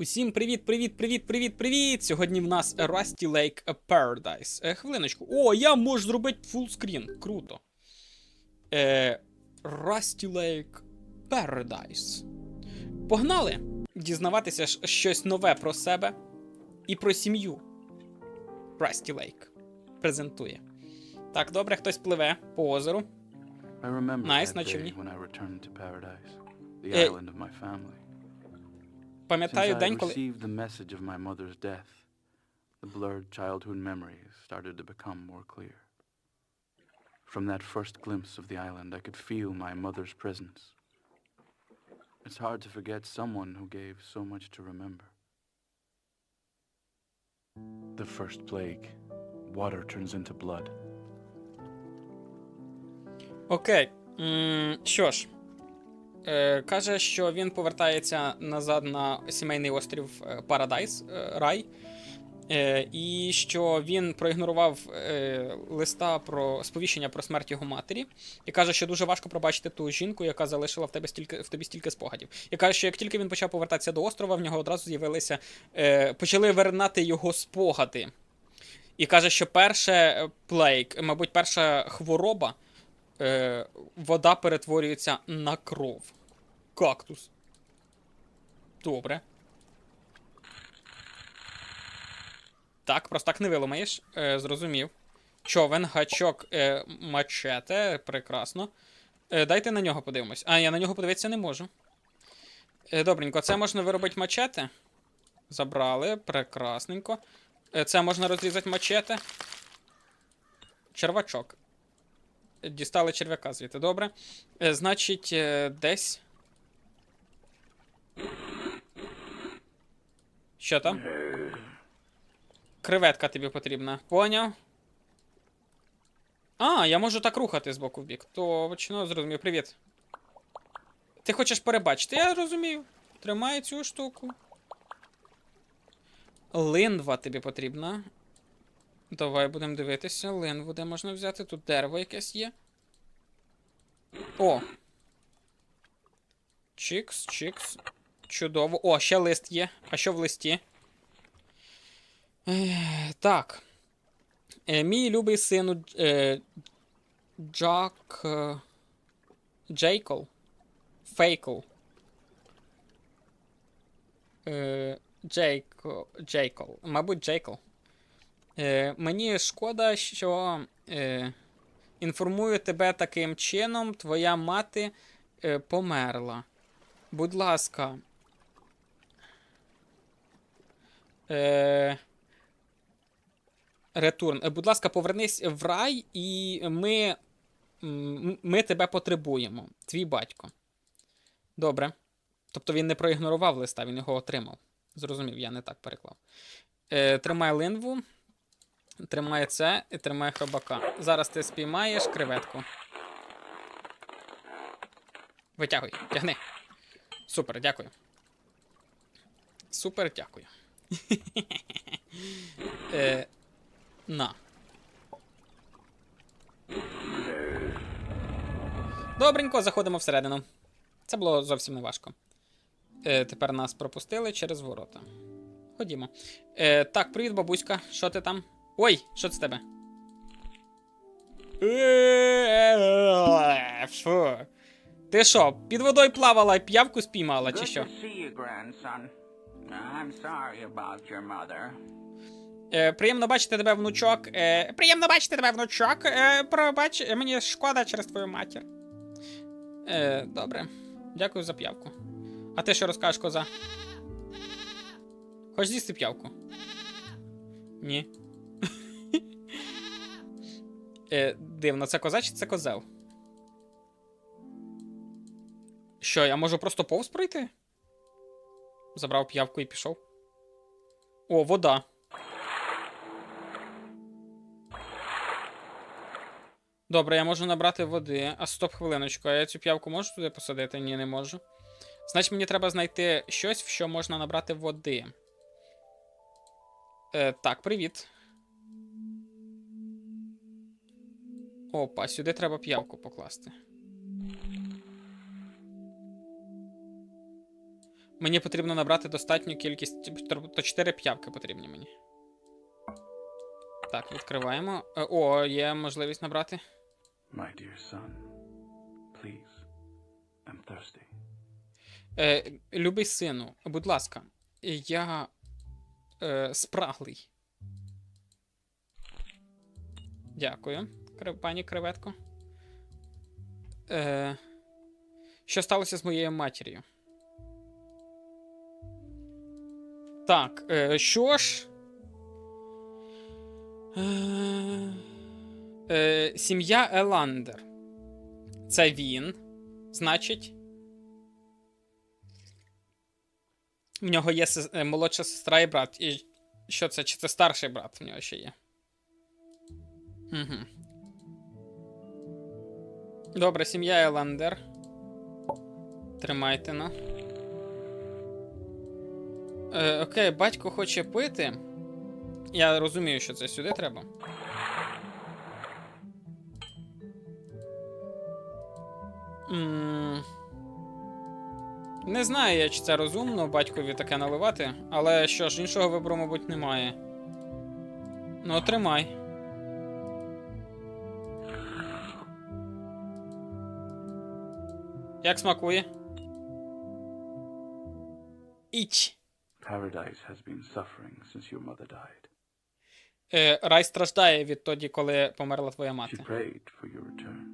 Усім привіт, привіт, привіт, привіт, привіт! Сьогодні в нас Rusty Lake Paradise. Е, хвилиночку. О, я можу зробити фулскрін. Круто. Е, Rusty Lake Paradise. Погнали! Дізнаватися щось нове про себе і про сім'ю. Rusty Lake презентує. Так, добре, хтось пливе по озеру. Remember Nice, that на day Пам'ятаю I день, коли. received the message of my mother's death, the blurred childhood memories started to become more clear. From that first glimpse of the island, I could feel my mother's presence. It's hard to forget someone who gave so much to remember. The first plague. Water turns into blood. Окей. М, що ж, е, каже, що він повертається назад на сімейний острів е, Парадайс, е, рай. Е, і що він проігнорував е, листа про сповіщення про смерть його матері, і каже, що дуже важко пробачити ту жінку, яка залишила в тебе стільки в тобі стільки спогадів. І каже, що як тільки він почав повертатися до острова, в нього одразу з'явилися, е, почали вернати його спогади. І каже, що перше е, плейк, мабуть, перша хвороба, е, вода перетворюється на кров. Кактус. Добре. Так, просто так не виламаєш. Е, зрозумів. Човен, гачок, е, мачете. Прекрасно. Е, дайте на нього подивимось. А, я на нього подивитися не можу. Е, добренько, це можна виробити мачете. Забрали, прекрасненько. Е, це можна розрізати мачете. Червачок. Дістали черв'яка звідти, добре. Е, значить, е, десь. Що там? Креветка тобі потрібна. Поняв? А, я можу так рухати з боку в бік. Точно, зрозумів. Привіт. Ти хочеш перебачити? Я розумію. Тримай цю штуку. Линва тобі потрібна. Давай будемо дивитися. Линву де можна взяти. Тут дерево якесь є. О. Чікс, чікс. Чудово. О, ще лист є. А що в листі? Ех, так. Е, мій любий сину е, Джак. Е, Джейкол. Фейкл. Е, Джейко, Джейкол. Мабуть, Джейкол. Е, мені шкода, що е, інформую тебе таким чином, твоя мати е, померла. Будь ласка. Е, Ретурн. Е, Будь ласка, повернись в рай, і ми, ми тебе потребуємо. Твій батько. Добре. Тобто він не проігнорував листа, він його отримав. Зрозумів, я не так переклав. Е, тримай линву. Тримай це і тримай хробака. Зараз ти спіймаєш креветку. Витягуй, тягни. Супер, дякую. Супер, дякую. е, на. Добренько, заходимо всередину. Це було зовсім не важко. Е, тепер нас пропустили через ворота. Ходімо. Е, так, привіт, бабуська. Що ти там? Ой, що це з тебе? Фу. Ти що, під водою плавала і п'явку спіймала, чи що? Е, приємно бачити тебе, внучок. Е, приємно бачити тебе, внучок. Е, пробач, е, мені шкода через твою матір. Е, добре. Дякую за п'явку. А ти що розкажеш, коза? Хоч з'їсти п'явку? Ні. Е, дивно, це коза чи це козел? Що, я можу просто повз пройти? Забрав п'явку і пішов. О, вода. Добре, я можу набрати води. А стоп хвилиночку, а я цю п'явку можу туди посадити? Ні, не можу. Значить, мені треба знайти щось, в що можна набрати води. Е, так, привіт. Опа, сюди треба п'явку покласти. Мені потрібно набрати достатню кількість. То 4 п'явки потрібні мені. Так, відкриваємо. Е, О, є можливість набрати. My dear son, please, I'm thirsty. Е, любий сину, будь ласка, я е, спраглий. Дякую, пані креветко. Е, що сталося з моєю матір'ю? Так, е, що ж. Е, е, сім'я Еландер. Це він. Значить. В нього є е, молодша сестра і брат. І що це? Чи це старший брат в нього ще є? Угу. Добре, сім'я Еландер. Тримайте на. Е, окей, батько хоче пити. Я розумію, що це сюди треба. М, Не знаю я, чи це розумно батькові таке наливати, але що ж, іншого вибору, мабуть, немає. Ну, тримай. Як смакує? Іч. Paradise has been suffering since your mother died. Е, рай страждає відтоді, коли померла твоя She мати. prayed for your return.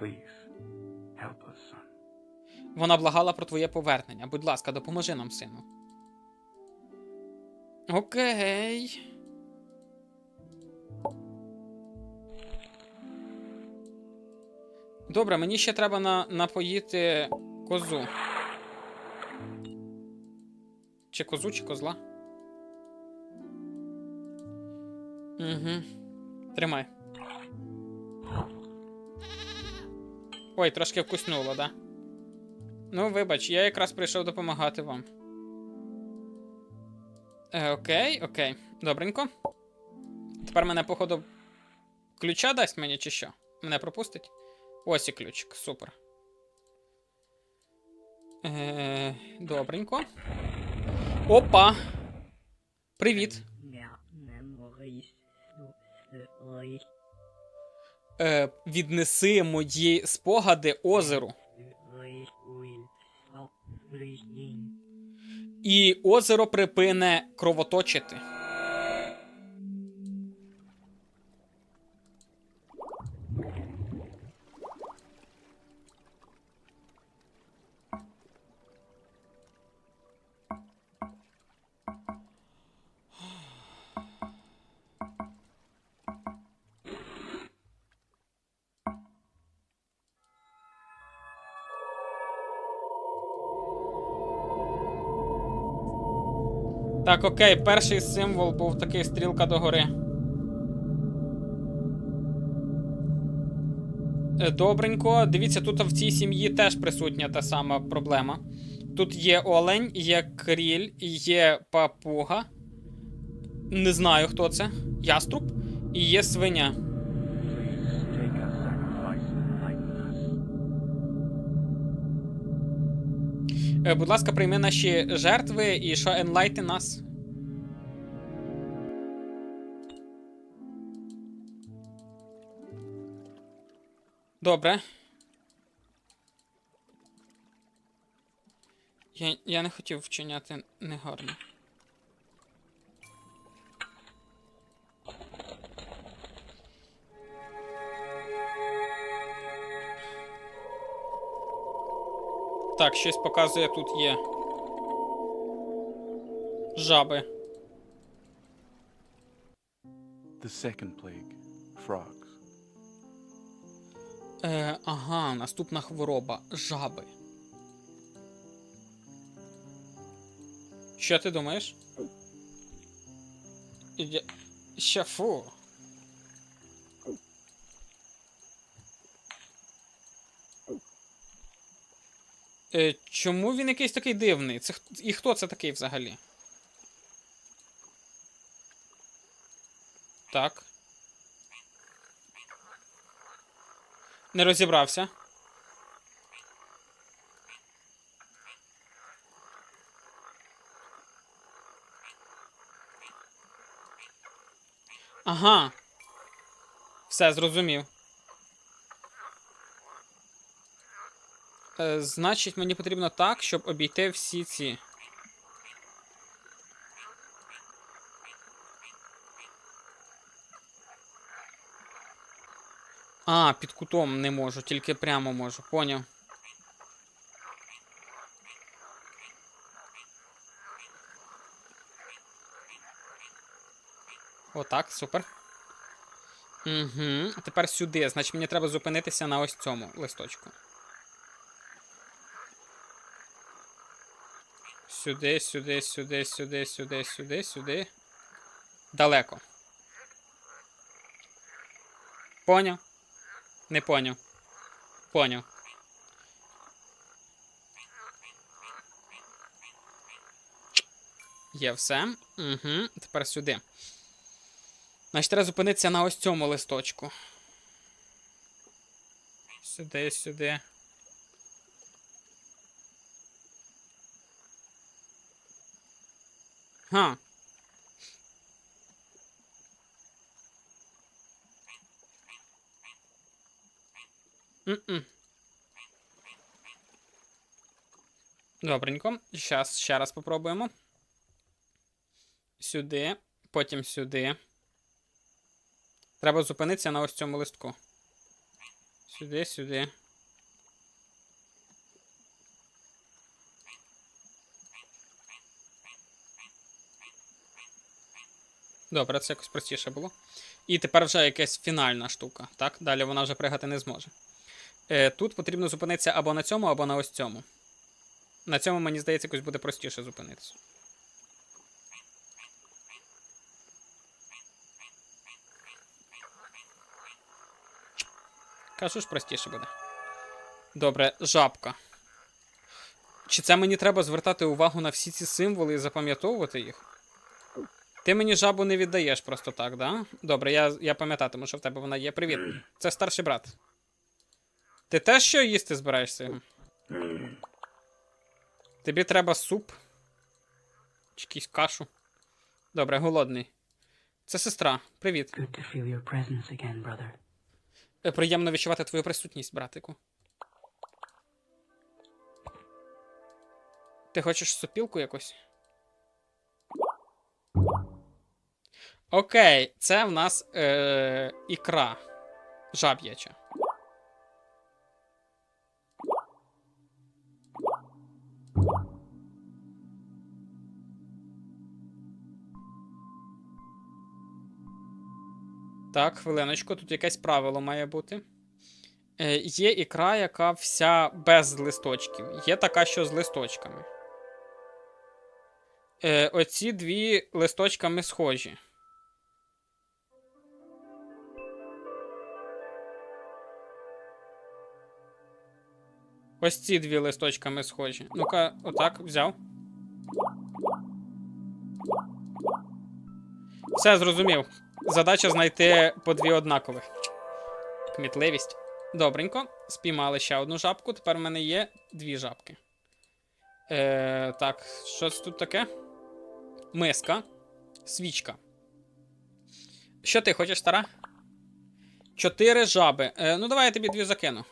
Please, help us, son. Вона благала про твоє повернення. Будь ласка, допоможи нам, сину. Окей. Добре, мені ще треба на, напоїти козу. Чи козу, чи козла? Угу. Тримай. Ой, трошки вкуснуло, да? Ну, вибач, я якраз прийшов допомагати вам. Е, окей, окей. Добренько. Тепер мене, походу, ключа дасть мені, чи що? Мене пропустить? Ось і ключик, супер. Е, добренько. Опа! Привіт. Е, віднеси мої спогади озеру. І озеро припине кровоточити. Так, окей, перший символ був такий стрілка догори. Е, Добренько. Дивіться, тут в цій сім'ї теж присутня та сама проблема. Тут є олень, є кріль, є папуга. Не знаю, хто це. Яструб. І є свиня. Будь ласка, прийми наші жертви і що енлайти нас. Добре. Я, я не хотів вчиняти негарно. Так, щось показує, тут є. Жаби. The second plague, frogs. Е, ага, наступна хвороба. Жаби. Що ти думаєш? Я... Ще фу. Е, Чому він якийсь такий дивний? Це, І хто це такий взагалі? Так. Не розібрався. Ага. Все зрозумів. Значить, мені потрібно так, щоб обійти всі ці. А, під кутом не можу, тільки прямо можу. Поняв. Отак, супер. Угу. Тепер сюди. Значить, мені треба зупинитися на ось цьому листочку. Сюди, сюди, сюди, сюди, сюди, сюди, сюди. Далеко. Поняв? Не поняв. Поняв. Є все. Угу. Тепер сюди. Значить, треба зупинитися на ось цьому листочку. Сюди, сюди. М-м. Добренько. Щас ще раз попробуємо. Сюди, потім сюди. Треба зупинитися на ось цьому листку. Сюди, сюди. Добре, це якось простіше було. І тепер вже якась фінальна штука. Так? Далі вона вже пригати не зможе. Е, тут потрібно зупинитися або на цьому, або на ось цьому. На цьому, мені здається, якось буде простіше зупинитися. Кажу ж простіше буде. Добре, жабка. Чи це мені треба звертати увагу на всі ці символи і запам'ятовувати їх? Ти мені жабу не віддаєш просто так, да? Добре, я, я пам'ятатиму, що в тебе вона є. Привіт. Це старший брат. Ти теж що їсти збираєшся? Тобі треба суп. Чи якусь кашу. Добре, голодний. Це сестра. Привіт. Good to feel your presence again, brother. Е, Приємно відчувати твою присутність, братику. Ти хочеш сопілку якусь? Окей, це в нас е- ікра. Жаб'яча. Так, хвилиночку, тут якесь правило має бути. Е, є ікра, яка вся без листочків. Є така, що з листочками. Е, оці дві листочками схожі. Ось ці дві листочками схожі. Ну-ка, отак, взяв. Все, зрозумів. Задача знайти по дві однакових. Кмітливість. Добренько. Спіймали ще одну жабку. Тепер в мене є дві жабки. Е, так, що це тут таке? Миска. Свічка. Що ти хочеш, стара? Чотири жаби. Е, ну, давай я тобі дві закину.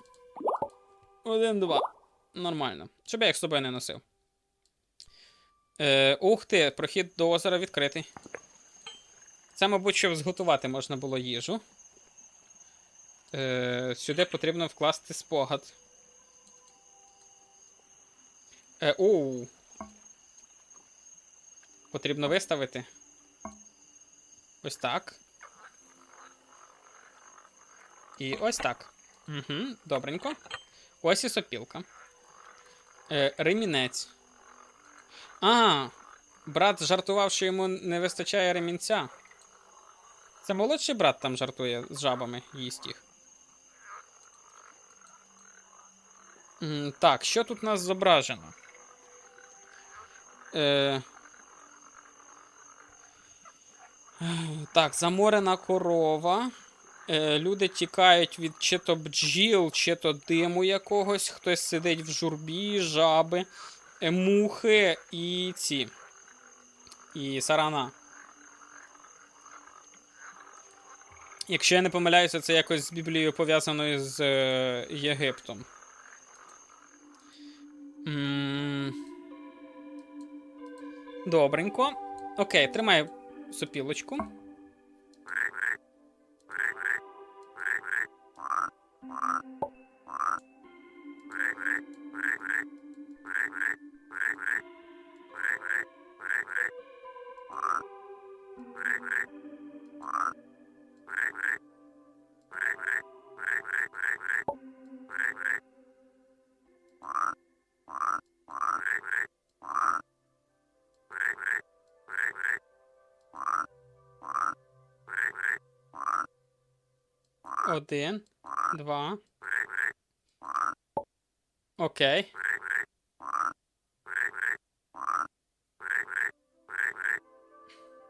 Один, два. Нормально. Щоб я їх з собою не носив. Е, ух ти, прохід до озера відкритий. Це, мабуть, щоб зготувати можна було їжу. Е, сюди потрібно вкласти спогад. Е, оу. Потрібно виставити. Ось так. І ось так. Угу, добренько. Ось і сопілка. Е, ремінець. А, брат жартував, що йому не вистачає ремінця. Це молодший брат там жартує з жабами, їсть їх. Так, що тут у нас зображено? Е... Так, заморена корова. Е, люди тікають від чи то бджіл, чи то диму якогось. Хтось сидить в журбі, жаби, е, мухи і ці. І сарана. Якщо я не помиляюся, це якось з Біблією пов'язано з е, Єгиптом. М. Добренько. Окей, тримай сопілочку. Один, два. Окей.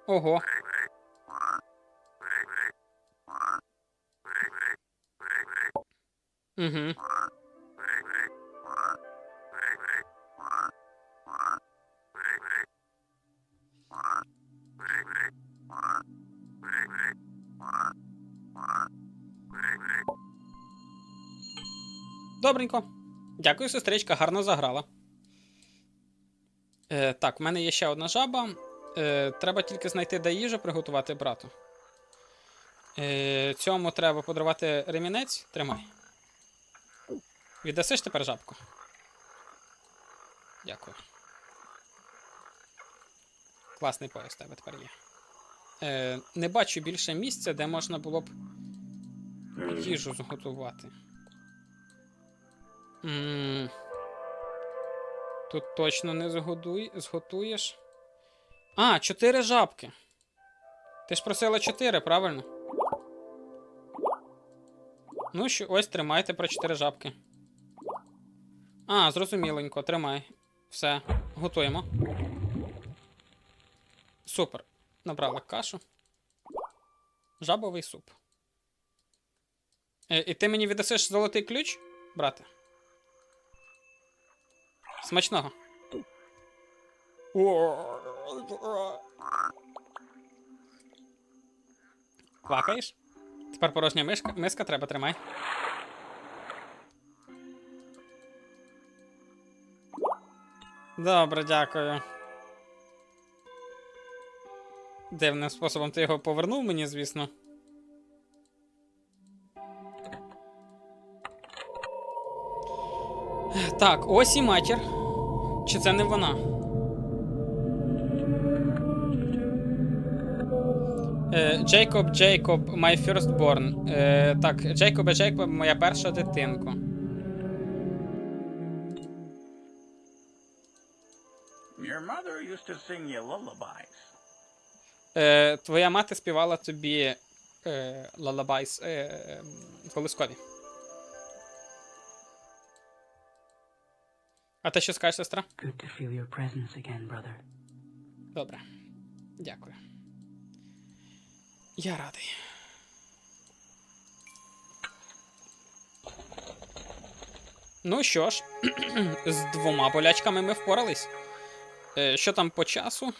Ого. Угу. Добренько. Дякую, сестричка, гарно заграла. Е, так, в мене є ще одна жаба. Е, треба тільки знайти, де їжу приготувати брату. Е, цьому треба подарувати ремінець. Тримай. Віддасиш тепер жабку? Дякую. Класний пояс тебе тепер є. Е, не бачу більше місця, де можна було б їжу зготувати. М, Тут точно не згодуй, зготуєш. А, чотири жабки. Ти ж просила чотири, правильно? Ну що, ось тримайте про чотири жабки. А, зрозуміленько, тримай. Все, готуємо. Супер. Набрала кашу. Жабовий суп. Е, і ти мені віддасиш золотий ключ, брате? Смачного. Квакаєш? Тепер порожня мишка, миска треба тримай. Добре, дякую. Дивним способом ти його повернув мені, звісно. Так, ось і матір. Чи це не вона? Е, Джейкоб, Джейкоб, my firstborn. Е, так, Джейкобе, Джейкоб, моя перша дитинко. Your mother used to sing you lullabies. Е, твоя мати співала тобі е, лалабайс е, е, колискові. А ти що скажеш, сестра? Good to feel your presence again, brother. Добре. Дякую. Я радий. Ну що ж, з двома болячками ми впорались. Е, що там по часу?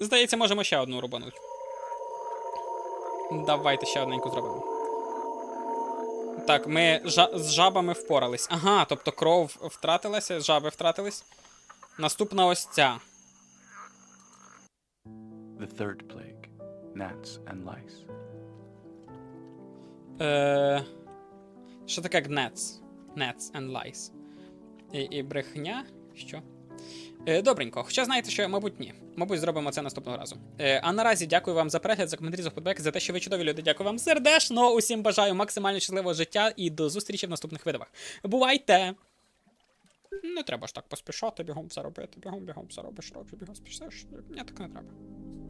Здається, можемо ще одну рубануть. Давайте ще одненьку зробимо. Так, ми жа- з жабами впорались. Ага, тобто кров втратилася, жаби втратились. Наступна ось ця. The third plague, gnats and lice. Е, що таке gnats? Nets and lies. І, і брехня? Що? Е, добренько. Хоча знаєте, що, мабуть, ні. Мабуть, зробимо це наступного разу. Е, а наразі дякую вам за перегляд, за коментарі, за подбек, за те, що ви чудові люди. Дякую вам сердечно. Усім бажаю максимально щасливого життя і до зустрічі в наступних видавах. Бувайте! Не треба ж так поспішати, бігом все робити, бігом, бігом все робиш, робиш, бігом спішаєш. Ні, так не треба.